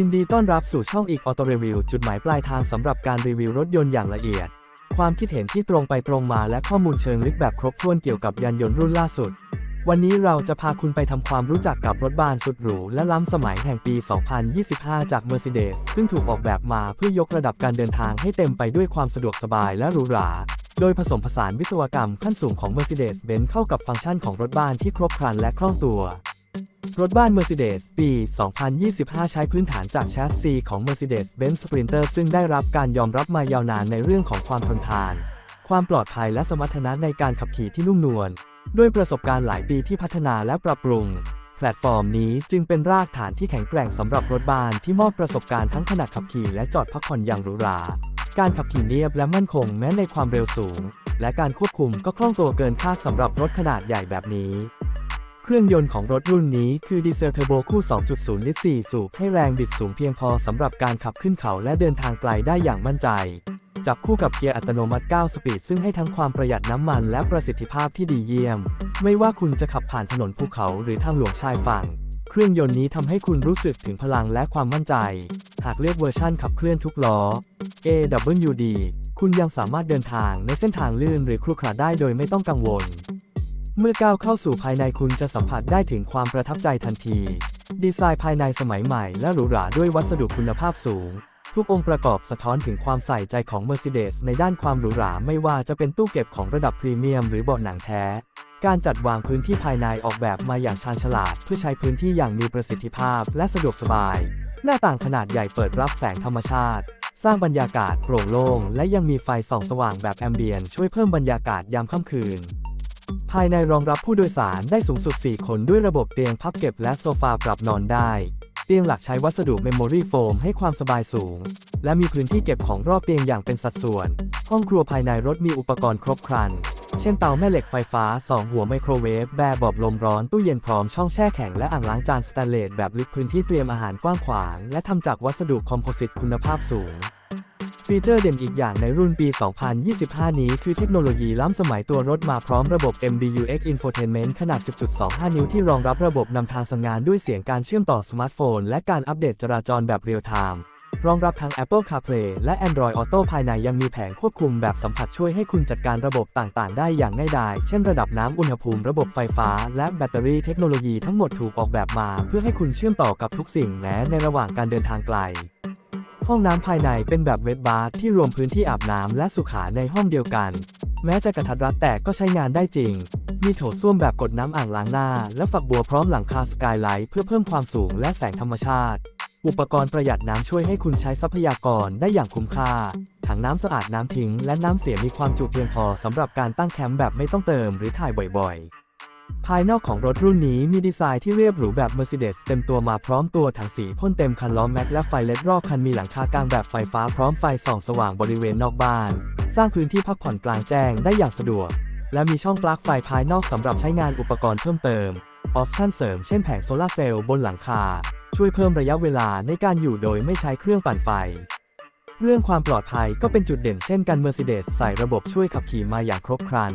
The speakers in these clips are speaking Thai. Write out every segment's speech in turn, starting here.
ยินดีต้อนรับสู่ช่องอีกออโตรีวิวจุดหมายปลายทางสำหรับการรีวิวรถยนต์อย่างละเอียด ความคิดเห็นที่ตรงไปตรงมาและข้อมูลเชิงลึกแบบครบถ้วนเกี่ยวกับยานยนต์รุ่นล่าสุด วันนี้เราจะพาคุณไปทำความรู้จักกับรถบ้านสุดหรูและล้ำสมัยแห่งปี 2025 จาก Mercedes ซึ่งถูกออกแบบมาเพื่อยกระดับการเดินทางให้เต็มไปด้วยความสะดวกสบายและหรูหราโดยผสมผสานวิศวกรรมขั้นสูงของ Mercedes-Benz เข้ากับฟังก์ชันของรถบ้านที่ครบครันและคล่องตัว รถบ้าน Mercedes ปี 2025 ใช้พื้นฐานจากแชสซีของ Mercedes-Benz Sprinter ซึ่งได้รับการยอมรับมายาวนานในเรื่องของความทนทาน ความปลอดภัยและสมรรถนะในการขับขี่ที่นุ่มนวล ด้วยประสบการณ์หลายปีที่พัฒนาและปรับปรุง แพลตฟอร์มนี้จึงเป็นรากฐานที่แข็งแกร่งสำหรับรถบ้านที่มอบประสบการณ์ทั้งขณะขับขี่และจอดพักผ่อนอย่างหรูหรา การขับขี่เนียบและมั่นคงแม้ในความเร็วสูง และการควบคุมก็คล่องตัวเกินคาดสำหรับรถขนาดใหญ่แบบนี้ เครื่องยนต์ของรถรุ่นนี้คือดีเซลเทอร์โบคู่ 2.0 ลิตร 4 สูบให้แรงบิดสูงเพียงพอสำหรับการขับขึ้นเขาและเดินทางไกลได้อย่างมั่นใจ จับคู่กับเกียร์อัตโนมัติ 9 สปีด ซึ่งให้ทั้งความประหยัดน้ำมันและประสิทธิภาพที่ดีเยี่ยม ไม่ว่าคุณจะขับผ่านถนนภูเขาหรือทางหลวงชายฝั่ง เครื่องยนต์นี้ทำให้คุณรู้สึกถึงพลังและความมั่นใจ หากเลือกเวอร์ชั่นขับเคลื่อนทุกล้อ AWD คุณยังสามารถเดินทางในเส้นทางลื่นหรือครุขระได้โดยไม่ต้องกังวล เมื่อก้าวเข้าสู่ภายในคุณจะสัมผัสได้ถึงความประทับใจทันที ดีไซน์ภายในสมัยใหม่และหรูหราด้วยวัสดุคุณภาพสูง ทุกองค์ประกอบสะท้อนถึงความใส่ใจของ Mercedes ในด้านความหรูหราไม่ว่าจะเป็นตู้เก็บของระดับพรีเมียมหรือเบาะหนังแท้ การจัดวางพื้นที่ภายในออกแบบมาอย่างชาญฉลาด เพื่อใช้พื้นที่อย่างมีประสิทธิภาพและสะดวกสบาย หน้าต่างขนาดใหญ่เปิดรับแสงธรรมชาติสร้างบรรยากาศโปร่งโล่งและยังมีไฟส่องสว่างแบบแอมเบียนช่วยเพิ่มบรรยากาศยามค่ำคืน ภายในรองรับผู้โดยสารได้สูงสุด 4 คนด้วยระบบเตียงพับเก็บและโซฟาปรับนอนได้ เตียงหลักใช้วัสดุเมมโมรี่โฟมให้ความสบายสูง และมีพื้นที่เก็บของรอบเตียงอย่างเป็นสัดส่วน ห้องครัวภายในรถมีอุปกรณ์ครบครัน เช่นเตาแม่เหล็กไฟฟ้า 2 หัวไมโครเวฟ แบบอบลมร้อน ตู้เย็นพร้อมช่องแช่แข็งและอ่างล้างจานสแตนเลสแบบลึกพื้นที่เตรียมอาหารกว้างขวาง และทำจากวัสดุคอมโพสิตคุณภาพสูง ฟีเจอร์เด่นอีกอย่างในรุ่นปี 2025 นี้คือเทคโนโลยีล้ำสมัยตัวรถมาพร้อมระบบ MBUX Infotainment ขนาด 10.25 นิ้วที่รองรับระบบนำทางสั่งงานด้วยเสียงการเชื่อมต่อสมาร์ทโฟน และการอัปเดตจราจรแบบเรียลไทม์รองรับทั้ง Apple CarPlay และ Android Auto ภายในยังมีแผงควบคุมแบบสัมผัสช่วยให้คุณจัดการระบบต่างๆ ได้อย่างง่ายดาย เช่นระดับน้ำอุณหภูมิระบบไฟฟ้า และแบตเตอรี่เทคโนโลยีทั้งหมดถูกออกแบบมา เพื่อให้คุณเชื่อมต่อกับทุกสิ่งแม้ในระหว่างการเดินทางไกล ห้องน้ำภายในเป็นแบบเวทบาร์ที่รวมพื้นที่อาบน้ำและสุขาในห้องเดียวกัน แม้จะกระทัดรัดแต่ก็ใช้งานได้จริง มีโถส้วมแบบกดน้ำอ่างล้างหน้า และฝักบัวพร้อมหลังคาสกายไลท์เพื่อเพิ่มความสูงและแสงธรรมชาติ อุปกรณ์ประหยัดน้ำช่วยให้คุณใช้ทรัพยากรได้อย่างคุ้มค่า ถังน้ำสะอาดน้ำทิ้ง และน้ำเสียมีความจุเพียงพอสำหรับการตั้งแคมป์แบบไม่ต้องเติมหรือถ่ายบ่อยๆ ภายนอกของรถรุ่นนี้มีดีไซน์ที่เรียบหรูแบบ Mercedes เต็มตัวมาพร้อมตัวถังสีพ่นเต็มคันล้อแม็กและไฟเลดรอบคันมีหลังคากลางแบบไฟฟ้าพร้อมไฟส่องสว่างบริเวณนอกบ้าน สร้างพื้นที่พักผ่อนกลางแจ้งได้อย่างสะดวก และมีช่องปลั๊กไฟภายนอกสำหรับใช้งานอุปกรณ์เพิ่มเติม ออปชั่นเสริมเช่นแผงโซลาร์เซลล์บนหลังคา ช่วยเพิ่มระยะเวลาในการอยู่โดยไม่ใช้เครื่องปั่นไฟเรื่องความปลอดภัยก็เป็นจุดเด่นเช่นกัน Mercedes ใส่ระบบช่วยขับขี่มาอย่างครบครัน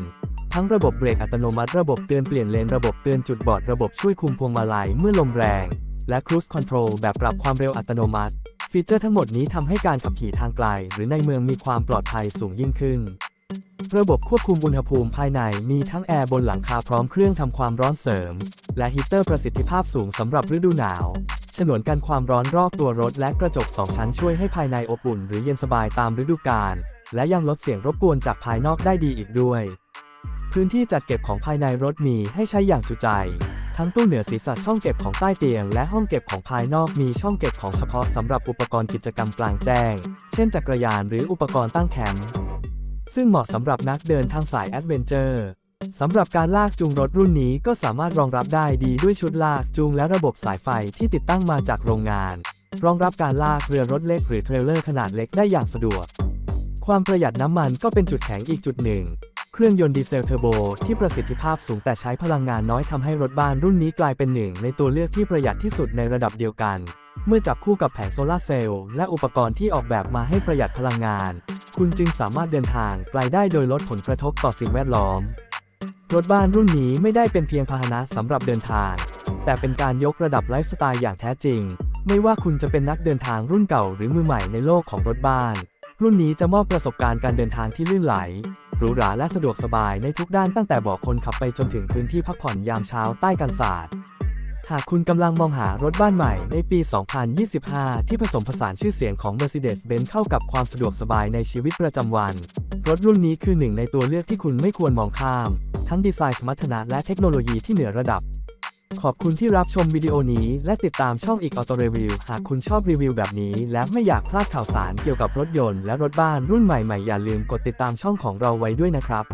ทั้งระบบเบรกอัตโนมัติระบบเตือนเปลี่ยนเลนระบบเตือนจุดบอดระบบช่วยคุมพวงมาลัยเมื่อลมแรง และ Cruise Control แบบปรับความเร็วอัตโนมัติ ฟีเจอร์ทั้งหมดนี้ทำให้การขับขี่ทางไกล หรือในเมืองมีความปลอดภัยสูงยิ่งขึ้น ระบบควบคุมอุณหภูมิภายในมีทั้งแอร์บนหลังคาพร้อมเครื่องทำความร้อนเสริม และฮีเตอร์ประสิทธิภาพสูงสำหรับฤดูหนาวฉนวนกันความร้อนรอบตัวรถและกระจกสองชั้นช่วยให้ภายในอบอุ่นหรือเย็นสบายตามฤดูกาลและยังลดเสียงรบกวนจากภายนอกได้ดีอีกด้วย พื้นที่จัดเก็บของภายในรถมีให้ใช้อย่างจุใจ ทั้งตู้เหนือศีรษะช่องเก็บของใต้เตียง และห้องเก็บของภายนอกมีช่องเก็บของเฉพาะสำหรับอุปกรณ์กิจกรรมกลางแจ้ง เช่นจักรยานหรืออุปกรณ์ตั้งแคมป์ซึ่งเหมาะสำหรับนักเดินทางสายแอดเวนเจอร์สำหรับการลากจูงรถรุ่นนี้ก็สามารถรองรับได้ดีด้วยชุดลากจูงและระบบสายไฟที่ติดตั้งมาจากโรงงาน รองรับการลากเรือรถเล็กหรือเทรลเลอร์ขนาดเล็กได้อย่างสะดวก ความประหยัดน้ำมันก็เป็นจุดแข็งอีกจุดหนึ่ง เครื่องยนต์ดีเซลเทอร์โบที่ประสิทธิภาพสูงแต่ใช้พลังงานน้อยทำให้รถบ้านรุ่นนี้กลายเป็นหนึ่งในตัวเลือกที่ประหยัดที่สุดในระดับเดียวกัน เมื่อจับคู่กับแผงโซลาร์เซลล์และอุปกรณ์ที่ออกแบบมาให้ประหยัดพลังงาน คุณจึงสามารถเดินทางไกลได้โดยลดผลกระทบต่อสิ่งแวดล้อม รถบ้านรุ่นนี้ไม่ได้เป็นเพียงพาหนะสำหรับเดินทาง แต่เป็นการยกระดับไลฟ์สไตล์อย่างแท้จริง ไม่ว่าคุณจะเป็นนักเดินทางรุ่นเก่าหรือมือใหม่ในโลกของรถบ้าน รุ่นนี้จะมอบประสบการณ์การเดินทางที่ลื่นไหล หรูหราและสะดวกสบายในทุกด้านตั้งแต่เบาะคนขับไปจนถึงพื้นที่พักผ่อนยามเช้าใต้กันศาสตร์หากคุณกำลังมองหารถบ้านใหม่ในปี 2025 ที่ผสมผสานชื่อเสียงของ Mercedes-Benz เข้ากับความสะดวกสบายในชีวิตประจำวัน รถรุ่นนี้คือหนึ่งในตัวเลือกที่คุณไม่ควรมองข้าม ทั้งดีไซน์สมรรถนะและเทคโนโลยีที่เหนือระดับ ขอบคุณที่รับชมวิดีโอนี้ และติดตามช่องอีกออโตรีวิว หากคุณชอบรีวิวแบบนี้ และไม่อยากพลาดข่าวสารเกี่ยวกับรถยนต์และรถบ้านรุ่นใหม่ๆ อย่าลืมกดติดตามช่องของเราไว้ด้วยนะครับ